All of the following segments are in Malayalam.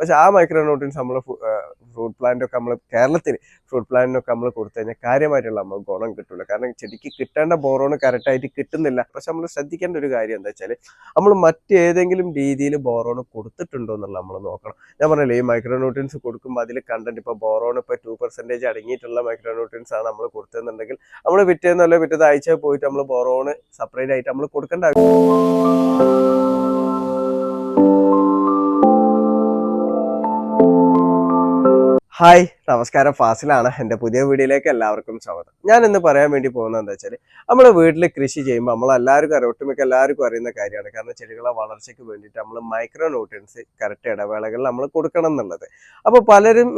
പക്ഷെ ആ മൈക്രോ ന്യൂട്രിയൻസ് നമ്മൾ ഫ്രൂട്ട് പ്ലാന്റൊക്കെ നമ്മൾ കേരളത്തിൽ ഫ്രൂട്ട് പ്ലാന്റിനൊക്കെ നമ്മൾ കൊടുത്തു കഴിഞ്ഞാൽ കാര്യമായിട്ടുള്ള നമ്മൾ ഗുണം കിട്ടില്ല കാരണം ചെടിക്ക് കിട്ടേണ്ട ബോറോൺ കറക്റ്റായിട്ട് കിട്ടുന്നില്ല. പക്ഷെ നമ്മൾ ശ്രദ്ധിക്കേണ്ട ഒരു കാര്യം എന്താ വെച്ചാൽ നമ്മൾ മറ്റേതെങ്കിലും രീതിയിൽ ബോറോൺ കൊടുത്തിട്ടുണ്ടോ എന്നുള്ള നമ്മൾ നോക്കണം. ഞാൻ പറഞ്ഞില്ലേ ഈ മൈക്രോ ന്യൂട്രിയൻസ് കൊടുക്കുമ്പോൾ അതിൽ കണ്ടന്റ് ഇപ്പോൾ ബോറോൺ ഇപ്പോൾ ടു പെർസെന്റേജ് അടങ്ങിയിട്ടുള്ള മൈക്രോ ന്യൂട്രിയൻസ് ആണ് നമ്മൾ കൊടുത്തതെന്നുണ്ടെങ്കിൽ നമ്മൾ പിറ്റേന്നല്ല പിറ്റേത് ആഴ്ച പോയിട്ട് നമ്മൾ ബോറോൺ സെപ്പറേറ്റ് ആയിട്ട് നമ്മൾ കൊടുക്കേണ്ട Hi. നമസ്കാരം ഫാസിലാണ്. എന്റെ പുതിയ വീഡിയോയിലേക്ക് എല്ലാവർക്കും സ്വാഗതം. ഞാൻ ഇന്ന് പറയാൻ വേണ്ടി പോകുന്നത് എന്താ വെച്ചാൽ നമ്മുടെ വീട്ടിൽ കൃഷി ചെയ്യുമ്പോൾ നമ്മൾ എല്ലാവർക്കും അറിയാം ഒട്ടുമിക്ക എല്ലാവർക്കും അറിയുന്ന കാര്യമാണ്. കാരണം ചെടികളെ വളർച്ചയ്ക്ക് വേണ്ടിയിട്ട് നമ്മൾ മൈക്രോ ന്യൂട്രിയൻസ് കറക്റ്റ് ഇടവേളകളിൽ നമ്മൾ കൊടുക്കണം എന്നുള്ളത്. അപ്പോൾ പലരും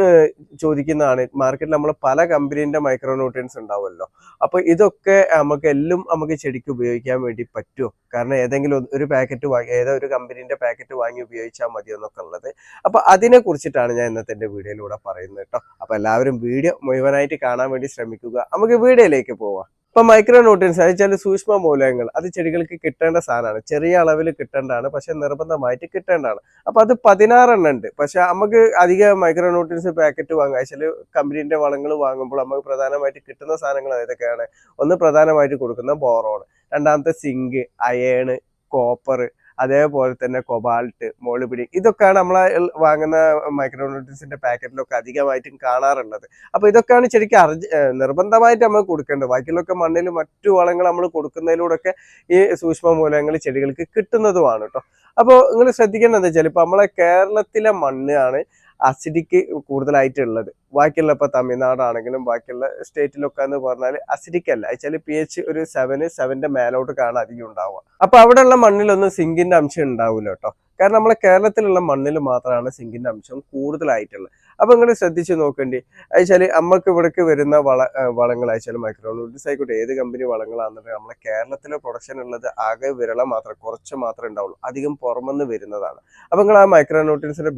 ചോദിക്കുന്നതാണ് മാർക്കറ്റിൽ നമ്മൾ പല കമ്പനീന്റെ മൈക്രോ ന്യൂട്രിയൻസ് ഉണ്ടാവുമല്ലോ. അപ്പോൾ ഇതൊക്കെ നമുക്ക് എല്ലാം നമുക്ക് ചെടിക്ക് ഉപയോഗിക്കാൻ വേണ്ടി പറ്റുമോ? കാരണം ഏതെങ്കിലും ഒരു പാക്കറ്റ് വാങ്ങി ഏതോ ഒരു കമ്പനീന്റെ പാക്കറ്റ് വാങ്ങി ഉപയോഗിച്ചാൽ മതിയോ എന്നൊക്കെ ഉള്ളത്. അപ്പോൾ അതിനെ കുറിച്ചിട്ടാണ് ഞാൻ ഇന്നത്തെ എന്റെ വീഡിയോയിലൂടെ പറയുന്നത് കേട്ടോ. അപ്പോൾ എല്ലാവരും വീഡിയോ മുഴുവനായിട്ട് കാണാൻ വേണ്ടി ശ്രമിക്കുക. നമുക്ക് വീഡിയോയിലേക്ക് പോവാം. ഇപ്പൊ മൈക്രോ ന്യൂട്രിയൻസ് വെച്ചാൽ സൂക്ഷ്മ മൂലകങ്ങൾ അത് ചെടികൾക്ക് കിട്ടേണ്ട സാധനമാണ്. ചെറിയ അളവിൽ കിട്ടേണ്ടതാണ് പക്ഷെ നിർബന്ധമായിട്ട് കിട്ടേണ്ടതാണ്. അപ്പൊ അത് പതിനാറെണ്ണം ഉണ്ട്. പക്ഷെ നമുക്ക് അധിക മൈക്രോ ന്യൂട്രിയൻസ് പാക്കറ്റ് വാങ്ങുക. വെച്ചാൽ കമ്പനീന്റെ വളങ്ങൾ വാങ്ങുമ്പോൾ നമുക്ക് പ്രധാനമായിട്ട് കിട്ടുന്ന സാധനങ്ങൾ ഏതൊക്കെയാണ്? ഒന്ന് പ്രധാനമായിട്ട് കൊടുക്കുന്ന ബോറോൺ രണ്ടാമത്തെ സിങ്ക് അയേണ് കോപ്പർ അതേപോലെ തന്നെ കൊബാൾട്ട് മോളിപിടി ഇതൊക്കെയാണ് നമ്മൾ വാങ്ങുന്ന മൈക്രോന്യൂട്രിയൻസിന്റെ പാക്കറ്റിലൊക്കെ അധികമായിട്ടും കാണാറുള്ളത്. അപ്പൊ ഇതൊക്കെയാണ് ശരിക്കും അർജ് നിർബന്ധമായിട്ട് നമ്മൾ കൊടുക്കേണ്ടത്. ബാക്കിയുള്ളൊക്കെ മണ്ണിൽ മറ്റു വളങ്ങൾ നമ്മൾ കൊടുക്കുന്നതിലൂടെയൊക്കെ ഈ സൂക്ഷ്മ മൂലങ്ങൾ ചെടികൾക്ക് കിട്ടുന്നതുമാണ് കേട്ടോ അപ്പോൾ നിങ്ങൾ ശ്രദ്ധിക്കേണ്ടത് വെച്ചാൽ ഇപ്പൊ നമ്മളെ കേരളത്തിലെ മണ്ണാണ് അസിഡിക്ക് കൂടുതലായിട്ടുള്ളത്. ബാക്കിയുള്ള ഇപ്പൊ തമിഴ്നാടാണെങ്കിലും ബാക്കിയുള്ള സ്റ്റേറ്റിലൊക്കെ എന്ന് പറഞ്ഞാൽ അസിഡിക് അല്ല. വെച്ചാൽ പി എച്ച് ഒരു സെവന് സെവന്റെ മേലോട്ട് കാണാൻ അധികം ഉണ്ടാവുക. അപ്പൊ അവിടെയുള്ള മണ്ണിലൊന്നും സിങ്കിന്റെ അംശം ഉണ്ടാവില്ല കേട്ടോ. കാരണം നമ്മളെ കേരളത്തിലുള്ള മണ്ണിൽ മാത്രമാണ് സിങ്കിന്റെ അംശം കൂടുതലായിട്ടുള്ളത്. അപ്പൊ നിങ്ങൾ ശ്രദ്ധിച്ചു നോക്കേണ്ടി. അയച്ചാൽ നമ്മക്ക് ഇവിടേക്ക് വരുന്ന വള വളങ്ങൾ അയച്ചാൽ മൈക്രോ ന്യൂട്രിയൻസ് ആയിക്കോട്ടെ ഏത് കമ്പനി വളങ്ങളാണെന്നുണ്ടെങ്കിൽ നമ്മളെ കേരളത്തിലെ പ്രൊഡക്ഷൻ ഉള്ളത് ആകെ വിരളം മാത്രം കുറച്ച് മാത്രമേ ഉണ്ടാവുള്ളൂ. അധികം പുറമെന്ന് വരുന്നതാണ്. അപ്പൊ നിങ്ങൾ ആ മൈക്രോ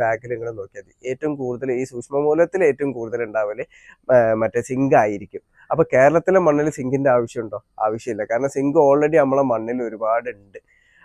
ബാക്കിൽ നിങ്ങൾ നോക്കിയാൽ മതി. ഏറ്റവും കൂടുതൽ ഈ സൂക്ഷ്മമൂലത്തിൽ ഏറ്റവും കൂടുതൽ ഉണ്ടാവൽ മറ്റേ സിങ്ക് ആയിരിക്കും. അപ്പൊ കേരളത്തിലെ മണ്ണിൽ സിങ്കിന്റെ ആവശ്യമുണ്ടോ ആവശ്യമില്ല. കാരണം സിങ്ക് ഓൾറെഡി നമ്മളെ മണ്ണിൽ ഒരുപാട്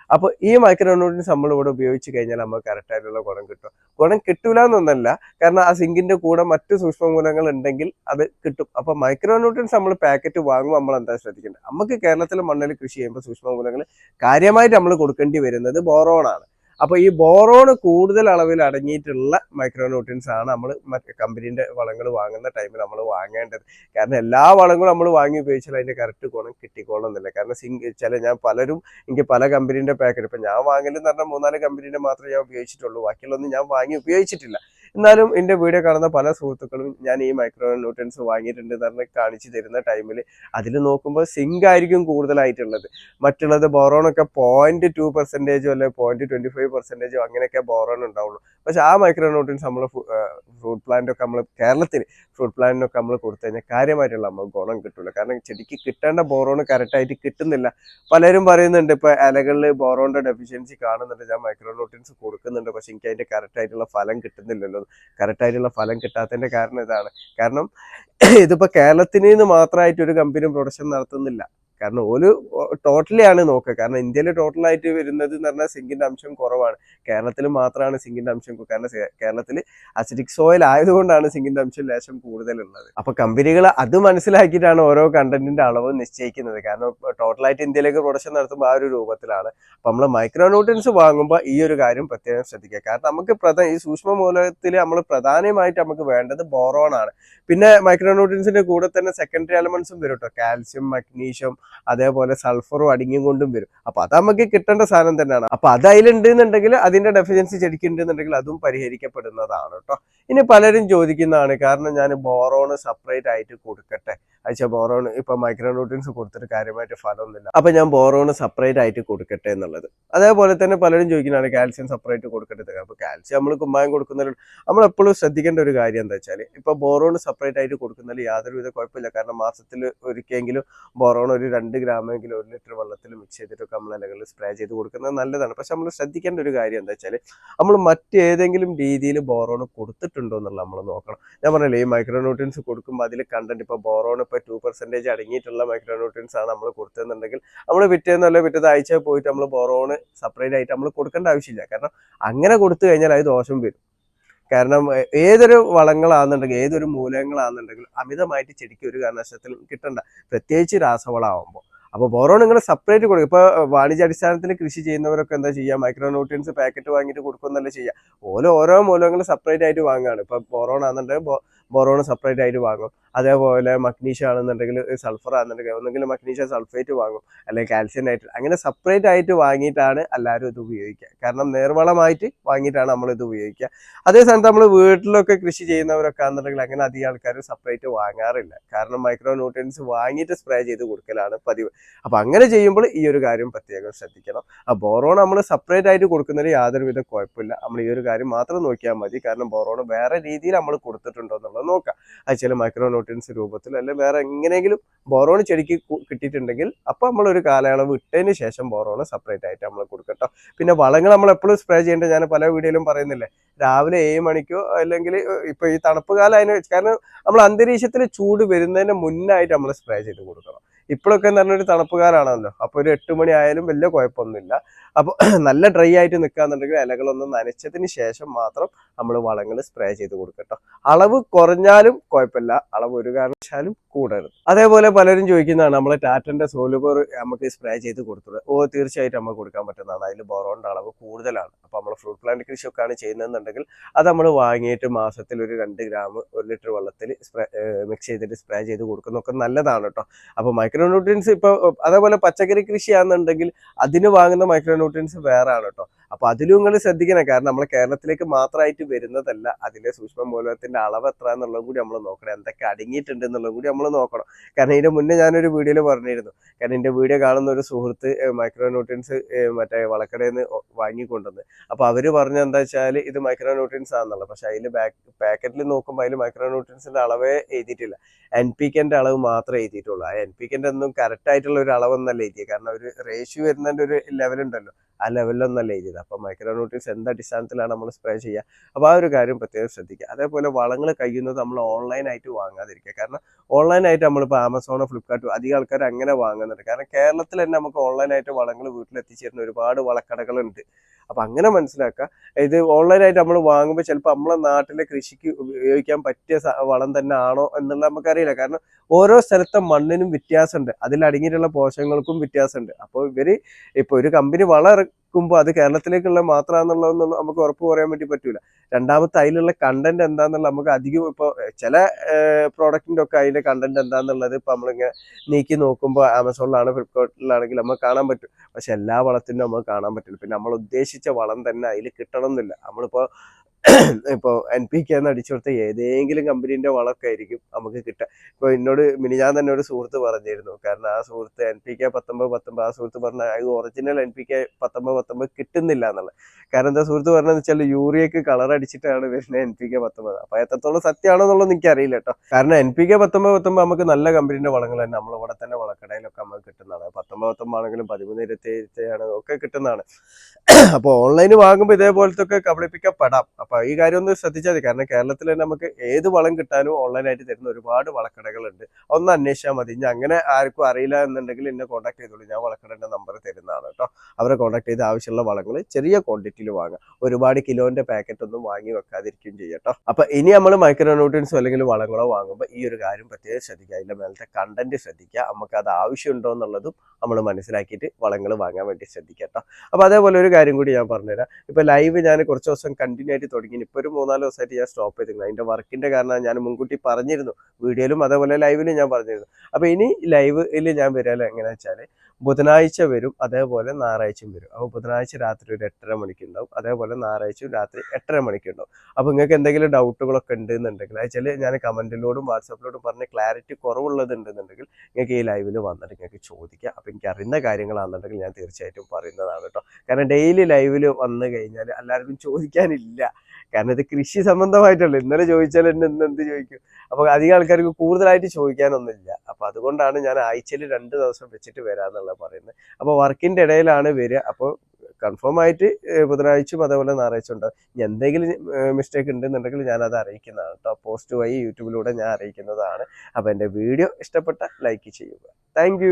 ഉണ്ട് അപ്പൊ ഈ മൈക്രോ നമ്മൾ ഇവിടെ ഉപയോഗിച്ച് കഴിഞ്ഞാൽ നമുക്ക് കറക്റ്റായിട്ടുള്ള ഗുണം കിട്ടും. ഗുണം കിട്ടൂല എന്നൊന്നല്ല കാരണം ആ സിങ്കിന്റെ കൂടെ മറ്റു ഗുണങ്ങൾ ഉണ്ടെങ്കിൽ അത് കിട്ടും. അപ്പൊ മൈക്രോ ന്യൂട്രിയൻസ് നമ്മൾ പാക്കറ്റ് വാങ്ങുമ്പോൾ നമ്മൾ എന്താ ശ്രദ്ധിക്കേണ്ടത്? നമുക്ക് കേരളത്തിലെ മണ്ണിൽ കൃഷി ചെയ്യുമ്പോൾ സൂക്ഷ്മ ഗുണങ്ങൾ കാര്യമായിട്ട് നമ്മൾ കൊടുക്കേണ്ടി വരുന്നത് ബോറോൺ ആണ് അപ്പൊ ഈ ബോറോൺ കൂടുതൽ അളവിൽ അടങ്ങിയിട്ടുള്ള മൈക്രോ ന്യൂട്രിയൻസ് ആണ് നമ്മൾ മറ്റേ കമ്പനീന്റെ വളങ്ങൾ വാങ്ങുന്ന ടൈമിൽ നമ്മൾ വാങ്ങേണ്ടത്. കാരണം എല്ലാ വളങ്ങളും നമ്മൾ വാങ്ങി ഉപയോഗിച്ചാൽ അതിന്റെ കറക്റ്റ് ഗുണം കിട്ടിക്കോളുന്നില്ല. കാരണം സിംഗ് ചില ഞാൻ പലരും എനിക്ക് പല കമ്പനീന്റെ പാക്കറ്റ് ഇപ്പൊ ഞാൻ വാങ്ങലെന്ന് പറഞ്ഞാൽ മൂന്നാൽ കമ്പനീന്റെ മാത്രമേ ഞാൻ ഉപയോഗിച്ചിട്ടുള്ളൂ. ബാക്കിയുള്ളൊന്നും ഞാൻ വാങ്ങി ഉപയോഗിച്ചിട്ടില്ല. എന്നാലും എന്റെ വീഡിയോ കാണുന്ന പല സുഹൃത്തുക്കളും ഞാൻ ഈ മൈക്രോ ന്യൂട്രൻസ് വാങ്ങിയിട്ടുണ്ട് എന്ന് കാണിച്ചു തരുന്ന ടൈമിൽ അതിൽ നോക്കുമ്പോൾ സിങ്ക് ആയിരിക്കും കൂടുതലായിട്ടുള്ളത്. മറ്റുള്ളത് ബോറോൺ ഒക്കെ പോയിന്റ് ടു പെർസെന്റേജോ അല്ലെ പോയിന്റ് ട്വന്റി ഫൈവ് പെർസെന്റേജോ അങ്ങനെയൊക്കെ ബോറോൺ ഉണ്ടാവുള്ളൂ. പക്ഷെ ആ മൈക്രോ ന്യൂട്രൻസ് നമ്മൾ ഫ്രൂട്ട് പ്ലാന്റ് ഒക്കെ നമ്മൾ കേരളത്തിൽ ഫ്രൂട്ട് പ്ലാന്റിനൊക്കെ നമ്മൾ കൊടുത്തു കഴിഞ്ഞാൽ കാര്യമായിട്ടുള്ള നമുക്ക് ഗുണം കിട്ടില്ല കാരണം ചെടിക്ക് കിട്ടേണ്ട ബോറോൺ കറക്റ്റായിട്ട് കിട്ടുന്നില്ല. പലരും പറയുന്നുണ്ട് ഇപ്പൊ ഇലകളിൽ ബോറോണിന്റെ ഡെഫിഷ്യൻസി കാണുന്നുണ്ട്. ഞാൻ മൈക്രോ ന്യൂട്രൻസ് കൊടുക്കുന്നുണ്ട്. പക്ഷെ എനിക്ക് അതിന്റെ കറക്റ്റ് ആയിട്ടുള്ള ഫലം കിട്ടുന്നില്ലല്ലോ കറക്റ്റ് ആയിട്ടുള്ള ഫലം കിട്ടാത്തതിന്റെ കാരണം ഇതാണ്. കാരണം ഇതിപ്പോൾ കേരളത്തിൽ നിന്ന് മാത്രമായിട്ട് ഒരു കമ്പനി പ്രൊഡക്ഷൻ നടത്തുന്നില്ല. കാരണം ഒരു ടോട്ടലി ആണ് നോക്കുക കാരണം ഇന്ത്യയിൽ ടോട്ടലായിട്ട് വരുന്നത് എന്ന് പറഞ്ഞാൽ സിങ്കിന്റെ അംശം കുറവാണ്. കേരളത്തിൽ മാത്രമാണ് സിങ്കിന്റെ അംശം കാരണം കേരളത്തിൽ അസിഡിക് സോയിൽ ആയതുകൊണ്ടാണ് സിങ്കിന്റെ അംശം ലേശം കൂടുതലുള്ളത്. അപ്പൊ കമ്പനികൾ അത് മനസ്സിലാക്കിയിട്ടാണ് ഓരോ കണ്ടന്റിന്റെ അളവ് നിശ്ചയിക്കുന്നത്. കാരണം ടോട്ടലായിട്ട് ഇന്ത്യയിലേക്ക് പ്രൊഡക്ഷൻ നടത്തുമ്പോൾ ആ ഒരു രൂപത്തിലാണ്. അപ്പൊ നമ്മൾ മൈക്രോ വാങ്ങുമ്പോൾ ഈ ഒരു കാര്യം പ്രത്യേകം ശ്രദ്ധിക്കുക. കാരണം നമുക്ക് പ്രധാന ഈ സൂക്ഷ്മ മൂലകത്തിൽ നമ്മൾ പ്രധാനമായിട്ട് നമുക്ക് വേണ്ടത് ബോറോൺ ആണ്. പിന്നെ മൈക്രോ കൂടെ തന്നെ സെക്കൻഡറി എലമെന്റ്സും വരും കേട്ടോ കാൽസ്യം മഗ്നീഷ്യം അതേപോലെ സൾഫറും അടിഞ്ഞും കൊണ്ടും വരും. അപ്പൊ അത് നമുക്ക് കിട്ടേണ്ട സാധനം തന്നെയാണ്. അപ്പൊ അത് അതിലുണ്ട് എന്നുണ്ടെങ്കിൽ അതിന്റെ ഡെഫിഷ്യൻസി ചെടിക്കുണ്ട് എന്നുണ്ടെങ്കിൽ അതും പരിഹരിക്കപ്പെടുന്നതാണ് കേട്ടോ ഇനി പലരും ചോദിക്കുന്നതാണ് കാരണം ഞാൻ ബോറോണ് സെപ്പറേറ്റ് ആയിട്ട് കൊടുക്കട്ടെ? അയച്ചാൽ ബോറോൺ ഇപ്പൊ മൈക്രോ ന്യൂട്രിയൻസ് കൊടുത്തിട്ട് കാര്യമായിട്ട് ഫലമൊന്നുമില്ല. അപ്പൊ ഞാൻ ബോറോൺ സെപ്പറേറ്റ് ആയിട്ട് കൊടുക്കട്ടെ എന്നുള്ളത്. അതേപോലെ തന്നെ പലരും ചോദിക്കുന്നതാണ് കാൽസ്യം സെപ്പറേറ്റ് കൊടുക്കട്ടെ? അപ്പൊ കാൽസ്യം നമ്മൾ കുമ്മായം കൊടുക്കുന്നതിൽ നമ്മൾ എപ്പോഴും ശ്രദ്ധിക്കേണ്ട ഒരു കാര്യം എന്താ വെച്ചാൽ ഇപ്പൊ ബോറോൺ സെപ്പറേറ്റ് ആയിട്ട് കൊടുക്കുന്നതിൽ യാതൊരുവിധ കുഴപ്പമില്ല. കാരണം മാസത്തിൽ ഒരിക്കലെങ്കിലും ബോറോൺ ഒരു രണ്ട് ഗ്രാമെങ്കിലും ഒരു ലിറ്റർ വെള്ളത്തിൽ മിക്സ് ചെയ്തിട്ടൊക്കെ നമ്മൾ ഇലകളിൽ സ്പ്രേ ചെയ്ത് കൊടുക്കുന്നത് നല്ലതാണ്. പക്ഷെ നമ്മൾ ശ്രദ്ധിക്കേണ്ട ഒരു കാര്യം എന്താ വെച്ചാൽ നമ്മൾ മറ്റേതെങ്കിലും രീതിയിൽ ബോറോൺ കൊടുത്തിട്ടുണ്ടോ എന്നുള്ളത് നമ്മൾ നോക്കണം. ഞാൻ പറഞ്ഞില്ലേ ഈ മൈക്രോ ന്യൂട്രിയൻസ് കൊടുക്കുമ്പോൾ അതിൽ കണ്ടന്റ് ഇപ്പോൾ ബോറോൺ ഇപ്പോൾ ടു പെർസെന്റേജ് അടങ്ങിയിട്ടുള്ള മൈക്രോ ന്യൂട്രിയൻസ് ആണ് നമ്മൾ കൊടുത്തതെന്നുണ്ടെങ്കിൽ നമ്മൾ പിറ്റേന്നല്ല പിറ്റേത് ആഴ്ച പോയിട്ട് നമ്മൾ ബോറോൺ സെപ്പറേറ്റ് ആയിട്ട് നമ്മൾ കൊടുക്കേണ്ട ആവശ്യമില്ല. കാരണം അങ്ങനെ കൊടുത്തു കഴിഞ്ഞാൽ അത് ദോഷം വരും. കാരണം ഏതൊരു വളങ്ങളാണെന്നുണ്ടെങ്കിൽ ഏതൊരു മൂലകങ്ങളാണെന്നുണ്ടെങ്കിലും അമിതമായിട്ട് ചെടിക്ക് ഒരു കാരണവശാലും കിട്ടണ്ട. പ്രത്യേകിച്ച് രാസവളമാകുമ്പോൾ അപ്പോൾ ബോറോൺ നിങ്ങൾ സെപ്പറേറ്റ് കൊടുക്കും. ഇപ്പോൾ വാണിജ്യാടിസ്ഥാനത്തിൽ കൃഷി ചെയ്യുന്നവരൊക്കെ എന്താ ചെയ്യുക? മൈക്രോ ന്യൂട്രിയൻസ് പാക്കറ്റ് വാങ്ങിയിട്ട് കൊടുക്കുന്നല്ല ചെയ്യുക. ഓരോ ഓരോ മൂലകങ്ങൾ സെപ്പറേറ്റ് ആയിട്ട് വാങ്ങുകയാണ്. ഇപ്പോൾ ബോറോൺ ആണെന്നുണ്ടെങ്കിൽ ബോറോൺ സെപ്പറേറ്റ് ആയിട്ട് വാങ്ങും. അതേപോലെ മഗ്നീഷ്യ ആണെന്നുണ്ടെങ്കിൽ സൾഫർ ആണെന്നുണ്ടെങ്കിൽ ഒന്നെങ്കിൽ മഗ്നീഷ്യം സൾഫേറ്റ് വാങ്ങും. അല്ലെങ്കിൽ കാൽസ്യം നൈട്രേറ്റ് അങ്ങനെ സെപ്പറേറ്റ് ആയിട്ട് വാങ്ങിയിട്ടാണ് എല്ലാവരും ഇത് ഉപയോഗിക്കുക. കാരണം നേർവളമായിട്ട് വാങ്ങിയിട്ടാണ് നമ്മൾ ഇത് ഉപയോഗിക്കുക. അതേ നമ്മൾ വീട്ടിലൊക്കെ കൃഷി ചെയ്യുന്നവരൊക്കെ ആണെന്നുണ്ടെങ്കിൽ അങ്ങനെ അധികം ആൾക്കാർ സെപ്പറേറ്റ് വാങ്ങാറില്ല. കാരണം മൈക്രോ ന്യൂട്രിയൻസ് വാങ്ങിയിട്ട് സ്പ്രേ ചെയ്ത് കൊടുക്കലാണ് പതിവ്. അപ്പം അങ്ങനെ ചെയ്യുമ്പോൾ ഈ ഒരു കാര്യം പ്രത്യേകം ശ്രദ്ധിക്കണം. ആ ബോറോൺ നമ്മൾ സെപ്പറേറ്റ് ആയിട്ട് കൊടുക്കുന്നതിന് യാതൊരുവിധ കുഴപ്പമില്ല. നമ്മൾ ഈ ഒരു കാര്യം മാത്രം നോക്കിയാൽ മതി. കാരണം ബോറോൺ വേറെ രീതിയിൽ നമ്മൾ കൊടുത്തിട്ടുണ്ടോ എന്നുള്ളത് നോക്കാം. അത് ചില മൈക്രോ ന്യൂട്രിയൻസ് രൂപത്തിൽ അല്ലെങ്കിൽ വേറെ എങ്ങനെയെങ്കിലും ബോറോൺ ചെടിക്ക് കിട്ടിയിട്ടുണ്ടെങ്കിൽ അപ്പോൾ നമ്മളൊരു കാലയളവ് ഇട്ടതിന് ശേഷം ബോറോൺ സെപ്പറേറ്റ് ആയിട്ട് നമ്മൾ കൊടുക്കട്ടോ പിന്നെ വളങ്ങൾ നമ്മൾ എപ്പോഴും സ്പ്രേ ചെയ്യേണ്ടത് ഞാൻ പല വീഡിയോയിലും പറയുന്നില്ലേ രാവിലെ ഏഴ് മണിക്കോ അല്ലെങ്കിൽ ഇപ്പോൾ ഈ തണുപ്പ് കാലം അതിന് കാരണം നമ്മൾ അന്തരീക്ഷത്തിൽ ചൂട് വരുന്നതിന് മുന്നായിട്ട് നമ്മൾ സ്പ്രേ ചെയ്ത് കൊടുക്കണം. ഇപ്പോഴൊക്കെ എന്ന് പറഞ്ഞൊരു തണുപ്പ് കാലമാണല്ലോ അപ്പോൾ ഒരു എട്ട് മണി ആയാലും വലിയ കുഴപ്പമൊന്നുമില്ല. അപ്പോൾ നല്ല ഡ്രൈ ആയിട്ട് നിൽക്കുകയെന്നുണ്ടെങ്കിൽ ഇലകളൊന്ന് നനച്ചതിന് ശേഷം മാത്രം നമ്മൾ വളങ്ങൾ സ്പ്രേ ചെയ്ത് കൊടുക്കട്ടോ അളവ് കുറഞ്ഞാലും കുഴപ്പമില്ല. അളവ് ഒരു കാരണവശാലും കൂടരുത്. അതേപോലെ പലരും ചോദിക്കുന്നതാണ് നമ്മൾ ടാറ്റന്റെ സോലുബർ നമുക്ക് സ്പ്രേ ചെയ്ത് കൊടുത്തത്. ഓ തീർച്ചയായിട്ടും നമുക്ക് കൊടുക്കാൻ പറ്റുന്നതാണ്. അതിൽ ബോറോണിന്റെ അളവ് കൂടുതലാണ്. അപ്പോൾ നമ്മൾ ഫ്രൂട്ട് പ്ലാന്റ് കൃഷിയൊക്കെയാണ് ചെയ്യുന്നതെന്നുണ്ടെങ്കിൽ അത് നമ്മൾ വാങ്ങിയിട്ട് മാസത്തിൽ ഒരു രണ്ട് ഗ്രാം ഒരു ലിറ്റർ വെള്ളത്തിൽ സ്പ്രേ മിക്സ് ചെയ്തിട്ട് സ്പ്രേ ചെയ്ത് കൊടുക്കുന്നതൊക്കെ നല്ലതാണ് കേട്ടോ. അപ്പോൾ മൈക്രോ ന്യൂട്രിയൻസ് ഇപ്പോൾ അതേപോലെ പച്ചക്കറി കൃഷിയാണെന്നുണ്ടെങ്കിൽ അതിന് വാങ്ങുന്ന മൈക്രോ ന്യൂട്രിയൻസ് വേറെ ആണ് കേട്ടോ. അപ്പൊ അതിലും നിങ്ങൾ ശ്രദ്ധിക്കണം. കാരണം നമ്മളെ കേരളത്തിലേക്ക് മാത്രമായിട്ട് വരുന്നതല്ല. അതിലെ സൂക്ഷ്മ മൂലകത്തിന്റെ അളവ് എത്ര എന്നുള്ളത് കൂടി നമ്മൾ നോക്കണം. എന്തൊക്കെ അടങ്ങിയിട്ടുണ്ട് എന്നുള്ളത് കൂടി നമ്മൾ നോക്കണം. കാരണം ഇതിന്റെ മുന്നേ ഞാനൊരു വീഡിയോയിൽ പറഞ്ഞിരുന്നു. കാരണം എന്റെ വീഡിയോ കാണുന്ന ഒരു സുഹൃത്ത് മൈക്രോ ന്യൂട്രിയൻസ് മറ്റേ വളക്കടയിൽ നിന്ന് വാങ്ങിക്കൊണ്ടുവന്ന്. അപ്പൊ അവർ പറഞ്ഞ എന്താ വെച്ചാൽ ഇത് മൈക്രോ ന്യൂട്രിയൻസ് ആണെന്നുള്ളത്. പക്ഷെ അതിൽ ബാക്ക് പാക്കറ്റിൽ നോക്കുമ്പോൾ അതിൽ മൈക്രോ ന്യൂട്രിയൻസിന്റെ അളവേ എഴുതിയിട്ടില്ല. എൻ പി കെന്റെ അളവ് മാത്രമേ എഴുതിയിട്ടുള്ളൂ. ആ എൻ പി കെന്റെ ഒന്നും കറക്റ്റ് ആയിട്ടുള്ള ഒരു അളവൊന്നല്ല എഴുതിയത് കാരണം ഒരു റേഷ്യോ വരുന്നതിന്റെ ഒരു ലെവൽ ഉണ്ടല്ലോ. ആ ലെവലിലൊന്നല്ല എഴുതിയത്. അപ്പം മൈക്രോ ന്യൂട്രിയൻസ് എന്ത് അടിസ്ഥാനത്തിലാണ് നമ്മൾ സ്പ്രേ ചെയ്യുക? അപ്പോൾ ആ ഒരു കാര്യം പ്രത്യേകം ശ്രദ്ധിക്കുക. അതേപോലെ വളങ്ങൾ കഴിയുന്നത് നമ്മൾ ഓൺലൈനായിട്ട് വാങ്ങാതിരിക്കുക. കാരണം ഓൺലൈനായിട്ട് നമ്മളിപ്പോൾ ആമസോണോ ഫ്ലിപ്കാർട്ടോ അധികം ആൾക്കാർ അങ്ങനെ വാങ്ങുന്നുണ്ട്. കാരണം കേരളത്തിൽ തന്നെ നമുക്ക് ഓൺലൈനായിട്ട് വളങ്ങൾ വീട്ടിൽ എത്തിച്ചേരുന്ന ഒരുപാട് വളക്കടകളുണ്ട്. അപ്പം അങ്ങനെ മനസ്സിലാക്കുക. ഇത് ഓൺലൈനായിട്ട് നമ്മൾ വാങ്ങുമ്പോൾ ചിലപ്പോൾ നമ്മളെ നാട്ടിലെ കൃഷിക്ക് ഉപയോഗിക്കാൻ പറ്റിയ വളം തന്നെ ആണോ എന്നുള്ളത് നമുക്കറിയില്ല. കാരണം ഓരോ സ്ഥലത്തെ മണ്ണിനും വ്യത്യാസമുണ്ട്. അതിൽ അടങ്ങിയിട്ടുള്ള പോഷകങ്ങൾക്കും വ്യത്യാസമുണ്ട്. അപ്പോൾ ഇവർ ഇപ്പോൾ ഒരു കമ്പനി വളം ഇറക്കുമ്പോൾ അത് കേരളത്തിലേക്കുള്ള മാത്രമാണെന്നുള്ളതെന്നുള്ള നമുക്ക് ഉറപ്പ് പറയാൻ വേണ്ടി പറ്റൂല. രണ്ടാമത്തെ അതിലുള്ള കണ്ടന്റ് എന്താന്നുള്ള നമുക്ക് അധികം ഇപ്പോൾ ചില പ്രോഡക്റ്റിന്റെ ഒക്കെ അതിന്റെ കണ്ടന്റ് എന്താന്നുള്ളത് ഇപ്പൊ നമ്മളിങ്ങനെ നീക്കി നോക്കുമ്പോൾ ആമസോണിലാണ് ഫ്ലിപ്കാർട്ടിലാണെങ്കിൽ നമുക്ക് കാണാൻ പറ്റും. പക്ഷെ എല്ലാ വളത്തിനും നമുക്ക് കാണാൻ പറ്റില്ല. പിന്നെ നമ്മൾ ഉദ്ദേശിച്ച വളം തന്നെ അതിൽ കിട്ടണം എന്നില്ല നമ്മളിപ്പോ ഇപ്പോൾ എൻ പി കെ എന്ന് അടിച്ചു കൊടുത്ത ഏതെങ്കിലും കമ്പനീന്റെ വളമൊക്കെ ആയിരിക്കും നമുക്ക് കിട്ടുക ഇപ്പോൾ എന്നോട് മിനി ഞാൻ തന്നെ ഒരു സുഹൃത്ത് പറഞ്ഞിരുന്നു. കാരണം ആ സുഹൃത്ത് എൻ പി കെ പത്തൊമ്പത് പത്തൊമ്പത് ആ സുഹൃത്ത് പറഞ്ഞ അത് ഒറിജിനൽ എൻ പി കെ പത്തൊമ്പത് പത്തൊമ്പത് കിട്ടുന്നില്ല എന്നുള്ളത്. കാരണം എന്താ സുഹൃത്ത് പറഞ്ഞതെന്ന് വെച്ചാൽ യൂറിയക്ക് കളർ അടിച്ചിട്ടാണ് വരുന്നത് എൻ പി കെ പത്തൊമ്പത്. അപ്പോൾ എത്രത്തോളം സത്യമാണോ എന്നുള്ളത് എനിക്ക് അറിയില്ല കേട്ടോ. കാരണം എൻ പി കെ പത്തൊമ്പത് പത്തൊമ്പത് നമുക്ക് നല്ല കമ്പനീന്റെ വളങ്ങൾ തന്നെ നമ്മളിവിടെ തന്നെ വളക്കടയിലൊക്കെ നമുക്ക് കിട്ടുന്നതാണ്. പത്തൊമ്പത് പത്തൊമ്പത് ആണെങ്കിലും പതിമൂന്ന് ഇരുപത്തി ആണെങ്കിലും ഒക്കെ കിട്ടുന്നതാണ്. അപ്പോൾ ഓൺലൈൻ വാങ്ങുമ്പോൾ ഇതേപോലത്തെ ഒക്കെ കബളിപ്പിക്കപ്പെടാം. അപ്പോൾ ഈ കാര്യം ഒന്ന് ശ്രദ്ധിച്ചാൽ മതി. കാരണം കേരളത്തിൽ തന്നെ നമുക്ക് ഏത് വളം കിട്ടാനും ഓൺലൈനായിട്ട് തരുന്ന ഒരുപാട് വളക്കടകളുണ്ട്. ഒന്ന് അന്വേഷിച്ചാൽ മതി. ഇനി അങ്ങനെ ആർക്കും അറിയില്ല എന്നുണ്ടെങ്കിൽ എന്നെ കോൺടാക്ട് ചെയ്തോളൂ. ഞാൻ വളക്കടന്റെ നമ്പർ തരുന്നതാണ് കേട്ടോ. അവരെ കോൺടാക്ട് ചെയ്ത് ആവശ്യമുള്ള വളങ്ങൾ ചെറിയ ക്വാണ്ടിറ്റിയിൽ വാങ്ങാം. ഒരുപാട് കിലോന്റെ പാക്കറ്റ് ഒന്നും വാങ്ങി വെക്കാതിരിക്കുകയും ചെയ്യട്ടോ അപ്പോൾ ഇനി നമ്മൾ മൈക്രോ ന്യൂട്രിയൻസോ അല്ലെങ്കിൽ വളങ്ങളോ വാങ്ങുമ്പോൾ ഈ ഒരു കാര്യം പ്രത്യേകം ശ്രദ്ധിക്കുക. അതിന്റെ മേലത്തെ കണ്ടന്റ് ശ്രദ്ധിക്കുക. നമുക്ക് അത് ആവശ്യമുണ്ടോ എന്നുള്ളതും നമ്മൾ മനസ്സിലാക്കിയിട്ട് വളങ്ങൾ വാങ്ങാൻ വേണ്ടി ശ്രദ്ധിക്കട്ടോ. അപ്പോൾ അതേപോലെ ഒരു കാര്യം കൂടി ഞാൻ പറഞ്ഞുതരാം. ഇപ്പൊ ലൈവ് ഞാൻ കുറച്ച് ദിവസം കണ്ടിന്യൂ ആയിട്ട് തുടങ്ങി. ഇപ്പൊ ഒരു മൂന്നാൽ ദിവസമായിട്ട് ഞാൻ സ്റ്റോപ്പ് ചെയ്തിരുന്നു. അതിന്റെ വർക്കിന്റെ കാരണം ഞാൻ മുൻകൂട്ടി പറഞ്ഞിരുന്നു. വീഡിയോയിലും അതേപോലെ ലൈവിലും ഞാൻ പറഞ്ഞിരുന്നു. അപ്പോൾ ഇനി ലൈവിൽ ഞാൻ വരാൻ എങ്ങനെയാണെന്ന് വെച്ചാൽ ബുധനാഴ്ച വരും അതേപോലെ ഞായറാഴ്ചയും വരും. അപ്പോൾ ബുധനാഴ്ച രാത്രി ഒരു എട്ടര മണിക്ക് ഉണ്ടാവും അതേപോലെ ഞായറാഴ്ച രാത്രി എട്ടര മണിക്ക് ഉണ്ടാവും അപ്പോൾ നിങ്ങൾക്ക് എന്തെങ്കിലും ഡൗട്ടുകളൊക്കെ ഉണ്ടെന്നുണ്ടെങ്കിൽ അയച്ചാൽ ഞാൻ കമന്റിലോടും വാട്സപ്പിലോടും പറഞ്ഞ് ക്ലാരിറ്റി കുറവുള്ളതുണ്ടെന്നുണ്ടെങ്കിൽ നിങ്ങൾക്ക് ഈ ലൈവിൽ വന്നിട്ട് നിങ്ങൾക്ക് ചോദിക്കാം. അപ്പോൾ എനിക്ക് അറിയുന്ന കാര്യങ്ങളാണെന്നുണ്ടെങ്കിൽ ഞാൻ തീർച്ചയായിട്ടും പറയുന്നതാണ് കേട്ടോ. കാരണം ഡെയിലി ലൈവിൽ വന്നു കഴിഞ്ഞാൽ എല്ലാവർക്കും ചോദിക്കാനില്ല. കാരണം ഇത് കൃഷി സംബന്ധമായിട്ടുള്ളൂ ഇന്നലെ ചോദിച്ചാൽ എന്നെ എന്ത് ചോദിക്കും? അപ്പോൾ അധികം ആൾക്കാർക്ക് കൂടുതലായിട്ട് ചോദിക്കാനൊന്നുമില്ല. അപ്പോൾ അതുകൊണ്ടാണ് ഞാൻ ആഴ്ചയിൽ രണ്ട് ദിവസം വെച്ചിട്ട് വരാന്നുള്ളത് പറയുന്നത് അപ്പോൾ വർക്കിന്റെ ഇടയിലാണ് വരിക. അപ്പോൾ കൺഫേം ആയിട്ട് ബുധനാഴ്ചയും അതേപോലെ ഞായറാഴ്ച ഉണ്ടാവും എന്തെങ്കിലും മിസ്റ്റേക്ക് ഉണ്ടെന്നുണ്ടെങ്കിൽ ഞാൻ അത് അറിയിക്കുന്നതാണ് കേട്ടോ. പോസ്റ്റ് വഴി യൂട്യൂബിലൂടെ ഞാൻ അറിയിക്കുന്നതാണ്. അപ്പോൾ എന്റെ വീഡിയോ ഇഷ്ടപ്പെട്ട ലൈക്ക് ചെയ്യുക. താങ്ക്